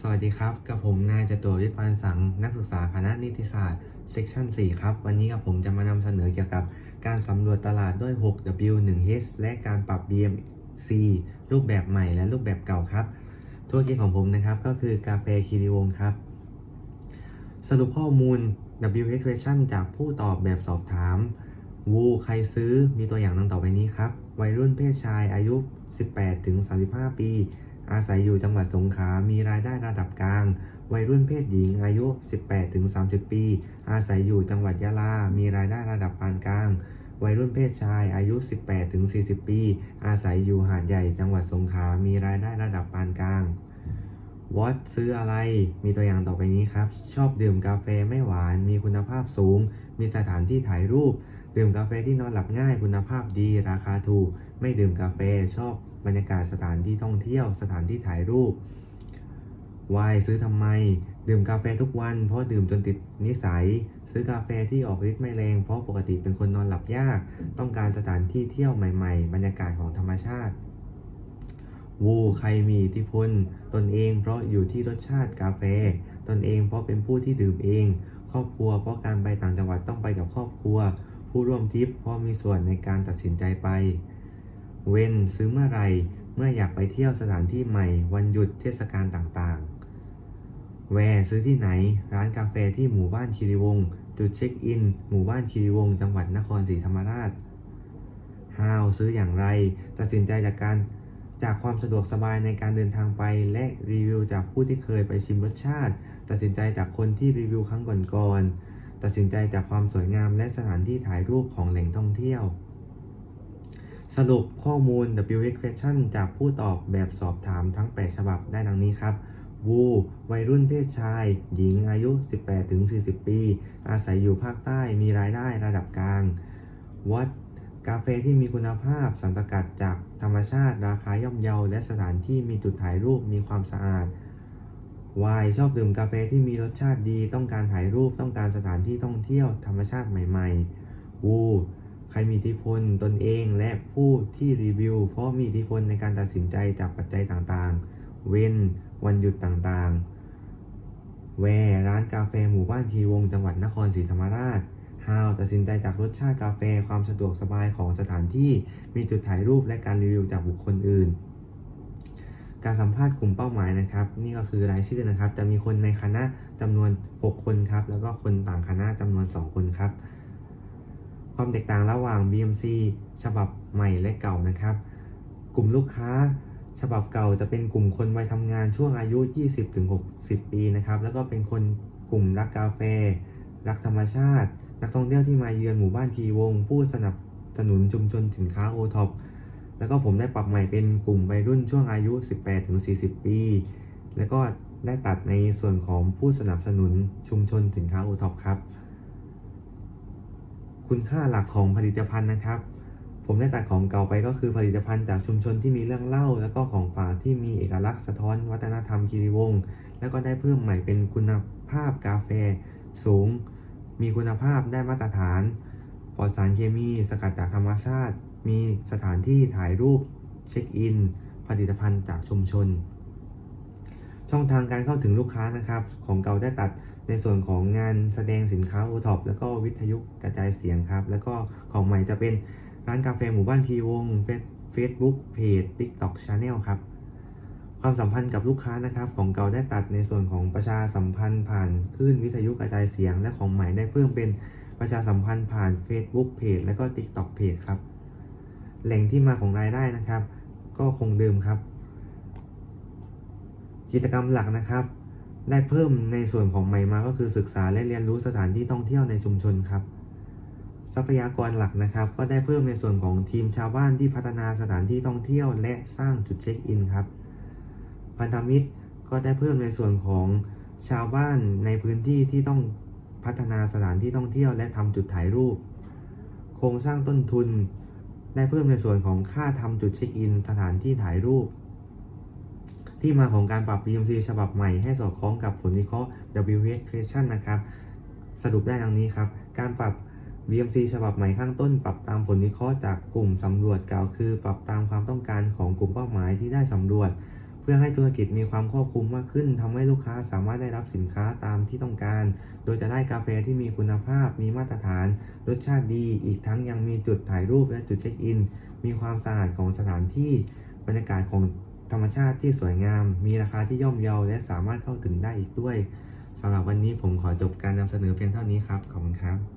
สวัสดีครับ กับผมนายจตุรวิปานสัง นักศึกษาคณะนิติศาสตร์ เซกชัน4ครับ วันนี้กับผมจะมานำเสนอเกี่ยวกับการสำรวจตลาดด้วย 6W 1H และการปรับ BMC รูปแบบใหม่และรูปแบบเก่าครับธุรกิจของผมนะครับ ก็คือกาแฟคีรีวงครับ สรุปข้อมูล W question จากผู้ตอบแบบสอบถาม วูใครซื้อมีตัวอย่างดังต่อไปนี้ครับ วัยรุ่นเพศชายอายุ 18-35 ปี อาศัยอยู่จังหวัดสงขลา มีรายได้ระดับกลาง วัยรุ่นเพศหญิงอายุ 18-30 ปี อาศัยอยู่จังหวัดยะลา มีรายได้ระดับปานกลาง วัยรุ่นเพศชายอายุ 18-40 ปี อาศัยอยู่หาดใหญ่จังหวัดสงขลา มีรายได้ระดับปานกลาง วอตซื้ออะไร มีตัวอย่างต่อไปนี้ครับ ชอบดื่มกาแฟไม่หวาน มีคุณภาพสูง มีสถานที่ถ่ายรูป ดื่มกาแฟที่นอนหลับง่าย คุณภาพดี ราคาถูก ไม่ดื่มกาแฟ ชอบบรรยากาศสถานที่ท่องเที่ยว สถานที่ถ่ายรูปวายซื้อทำไม ดื่มกาแฟทุกวัน เพราะดื่มจนติดนิสัย ซื้อกาแฟที่ออกฤทธิ์ไม่แรงเพราะปกติเป็นคนนอนหลับยาก ต้องการสถานที่เที่ยวใหม่ ๆ บรรยากาศของธรรมชาติ วูใครมีอิทธิพล ตนเองเพราะอยู่ที่รสชาติกาแฟ ตนเองเพราะเป็นผู้ที่ดื่มเอง ครอบครัวเพราะการไปต่างจังหวัดต้องไปกับครอบครัว ผู้ร่วมทริปเพราะมีส่วนในการตัดสินใจไป เว้นซื้อเมื่อไรเมื่ออยากไปเที่ยวสถานที่ใหม่ วันหยุดเทศกาลต่างๆ แวร์ซื้อที่ไหน ร้านกาแฟที่หมู่บ้านคีรีวงศ์จุดเช็คอิน หมู่บ้านคีรีวงศ์จังหวัดนครศรีธรรมราช How ซื้ออย่างไร ตัดสินใจจากการ จากความสะดวกสบายในการเดินทางไปและรีวิวจากผู้ที่เคยไปชิมรสชาติ ตัดสินใจจากคนที่รีวิวครั้งก่อนๆตัดสินใจจากความสวยงามและสถานที่ถ่ายรูปของแหล่งท่องเที่ยว สรุปข้อมูล W question จากผู้ตอบแบบสอบถามทั้ง 8 ฉบับได้ดังนี้ครับวูวัยรุ่นเพศชาย หญิงอายุ 18-40 ปี อาศัยอยู่ภาคใต้มีรายได้ระดับกลาง What กาแฟที่มีคุณภาพสารสกัดจากธรรมชาติราคาย่อมเยา และสถานที่มีจุดถ่ายรูปมีความสะอาด Y ชอบดื่มกาแฟที่มีรสชาติดี ต้องการถ่ายรูปต้องการสถานที่ท่องเที่ยวธรรมชาติใหม่ๆ วูใครมีอิทธิพลตนเองและผู้ที่รีวิว เพราะมีอิทธิพลในการตัดสินใจจากปัจจัยต่างๆ เว้น วันหยุดต่างๆ แวร้านกาแฟหมู่บ้านทีวงจังหวัดนครศรีธรรมราช How ตัดสินใจจากรสชาติกาแฟความสะดวกสบายของสถานที่ มีจุดถ่ายรูปและการรีวิวจากบุคคลอื่น การสัมภาษณ์กลุ่มเป้าหมายนะครับ นี่ก็คือรายชื่อนะครับ จะมีคนในคณะจำนวน 6 คนครับ แล้วก็คนต่างคณะจำนวน 2 คนครับ ความแตกต่างระหว่าง BMC ฉบับใหม่และเก่านะครับ กลุ่มลูกค้าฉบับเก่าจะเป็นกลุ่มคนวัยทำงานช่วงอายุ 20-60 ปีนะครับ แล้วก็เป็นคนกลุ่มรักกาแฟ รักธรรมชาติ นักท่องเที่ยวที่มาเยือนหมู่บ้านทีวง ผู้สนับสนุนชุมชนสินค้าโอท็อปแล้วก็ผมได้ปรับใหม่เป็นกลุ่มวัยรุ่นช่วงอายุ 18-40 ปี แล้วก็ได้ตัดในส่วนของผู้สนับสนุนชุมชนสินค้าโอท็อปครับ คุณค่าหลักของผลิตภัณฑ์นะครับ ผมได้ตัดของเก่าไปก็คือผลิตภัณฑ์จากชุมชนที่มีเรื่องเล่า แล้วก็ของฝากที่มีเอกลักษณ์สะท้อน วัฒนธรรมคีรีวงศ์แล้วก็ได้เพิ่มใหม่เป็นคุณภาพกาแฟสูง มีคุณภาพได้มาตรฐาน ปลอดสารเคมีสกัดจากธรรมชาติ มีสถานที่ถ่ายรูป เช็คอิน ผลิตภัณฑ์จากชุมชน ช่องทางการเข้าถึงลูกค้านะครับ ของเก่าได้ตัดในส่วนของงานแสดงสินค้าโอท็อปแล้วก็วิทยุกระจายเสียงครับ แล้วก็ของใหม่จะเป็นร้านกาแฟหมู่บ้านพีวงเฟซบุ๊กเพจ TikTok Channel ครับ ความสัมพันธ์กับลูกค้านะครับ ของเก่าได้ตัดในส่วนของประชาสัมพันธ์ผ่านคลื่นวิทยุกระจายเสียง และของใหม่ได้เพิ่มเป็นประชาสัมพันธ์ผ่าน Facebook Page และก็ TikTok Page ครับ แหล่งที่มาของรายได้นะครับ ก็คงเดิมครับ กิจกรรมหลักนะครับ ได้เพิ่มในส่วนของใหม่มาก็คือศึกษาและเรียนรู้สถานที่ท่องเที่ยวในชุมชนครับ ทรัพยากรหลักนะครับ ก็ได้เพิ่มในส่วนของทีมชาวบ้านที่พัฒนาสถานที่ท่องเที่ยว และสร้างจุดเช็คอินครับ พันธมิตรก็ได้เพิ่มในส่วนของชาวบ้านในพื้นที่ที่ต้องพัฒนาสถานที่ท่องเที่ยวและทำจุดถ่ายรูป โครงสร้างต้นทุน ได้เพิ่มในส่วนของค่าทำจุดเช็คอิน สถานที่ถ่ายรูป ที่มาของการปรับ BMC ฉบับใหม่ให้สอดคล้องกับผลวิเคราะห์ WH question นะครับ สรุปได้ดังนี้ครับ การปรับ BMC ฉบับใหม่ข้างต้น ปรับตามผลวิเคราะห์จากกลุ่มสำรวจกล่าวคือ ปรับตามความต้องการของกลุ่มเป้าหมายที่ได้สำรวจ เพื่อให้ธุรกิจมีความควบคุมมากขึ้นทำให้ลูกค้าสามารถได้รับสินค้าตามที่ต้องการ โดยจะได้กาแฟที่มีคุณภาพ มีมาตรฐาน รสชาติดี อีกทั้งยังมีจุดถ่ายรูปและจุดเช็คอิน มีความสะอาดของสถานที่ บรรยากาศของธรรมชาติที่สวยงาม มีราคาที่ย่อมเยาและสามารถเข้าถึงได้อีกด้วยสำหรับวันนี้ผมขอจบการนำเสนอเพียงเท่านี้ครับ ขอบคุณครับ